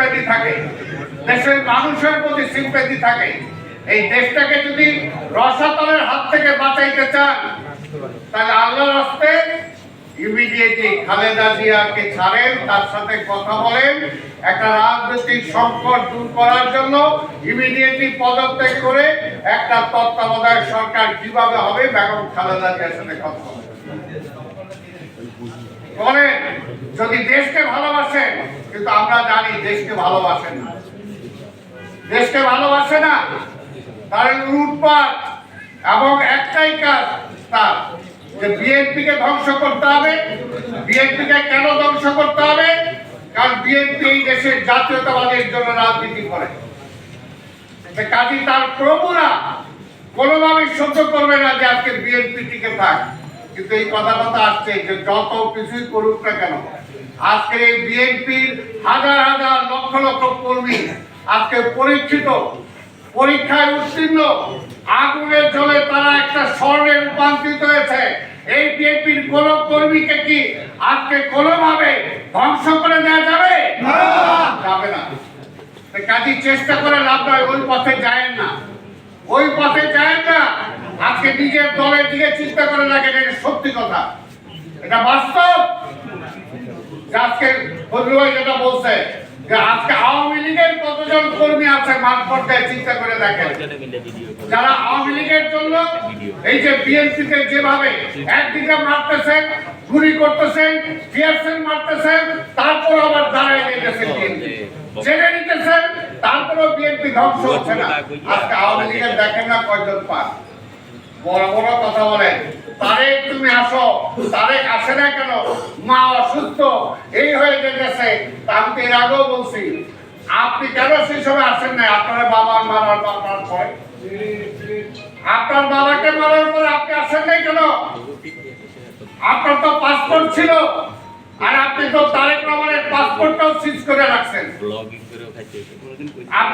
Sympathy থাকে। দেশের মানুষের প্রতি সিম্প্যাথি থাকে। এই দেশটাকে যদি রসাতলের হাত থেকে বাঁচাইতে চান, তাহলে আল্লাহর রাস্তে ইমিডিয়েটলি খালেদা জিয়াকে ছাড়েন, তার সাথে কথা বলেন, একটা রাজনৈতিক সংকট দূর করার জন্য ইমিডিয়েটলি পদত্যাগ করে একটা তত্ত্বাবধায়ক সরকার কীভাবে হবে, বেগম খালেদা জিয়ার সাথে কথা বলেন, যদি দেশকে ভালোবাসেন কিন্তু আমরা জানি দেশকে ভালোবাসেন না। দেশকে ভালোবাসে না, তার লুটপাট এবং একটাই কাজ তার, যে বিএনপি কে ধ্বংস করতে হবে। বিএনপি কে কেন ধ্বংস করতে হবে? কারণ বিএনপি এই দেশের জাতীয়তাবাদের জন্য রাজনীতি করে। কাজী তার প্রভুরা কোনোভাবেই সহ্য করবে না যে আজকে বিএনপি টিকে থাক। কিন্তু এই কথা কথা আসছে যে যত কিছুই করুক না কেন আজকে এই বিএনপির হাজার হাজার লক্ষ লক্ষ কর্মী আজকে পরীক্ষিত পরীক্ষায় উত্তীর্ণ আগুনের জলে তারা একটা স্বর্ণে রূপান্তরিত হয়েছে। এই বিএনপির কোন কর্মীকে কি আজকে কোনোভাবে ধ্বংস করে দেওয়া যাবে? যাবে না। কাজী চেষ্টা করে লাভ নয় ওই পথে যায় না। ওই পথে যায় না। আজকে নিজের দলের দিকে চিন্তা করে লাগে এটা সত্যি কথা। এটা বাস্তব। আজকে যেটা বলছে, যে আজকে আওয়ামী লীগের কতজন কর্মী আছে মাঠ পর্যায়ে, চিন্তা করে দেখেন। যারা আওয়ামী লীগের জন্য এই যে যেভাবে একদিকে মারতেছেন, গুলি করতেছেন মারতেছেন, তারপর আবার দাঁড়ায় নিতেছেন বিএনপি। ছেড়ে নিতেছেন, তারপরেও বিএনপি ধ্বংস হচ্ছে না। আজকে আওয়ামী লীগের দেখেন না কয়জন পান বড় বড় কথা বলেন। তারেক, তুমি আসো। তারেক আসে না কেন? এই হয়ে যেতেছে আমি এর আগেও বলছি আপনি কেন সেই সময় আসেন না আপনার বাবার মারার বাবার পরে আপনার বাবাকে মারার পরে আপনি আসেন নাই কেন? আপনার তো পাসপোর্ট ছিল আর আপনি তো তারেক রহমানের পাসপোর্টটাও সিজ করে রাখছেন। আপনি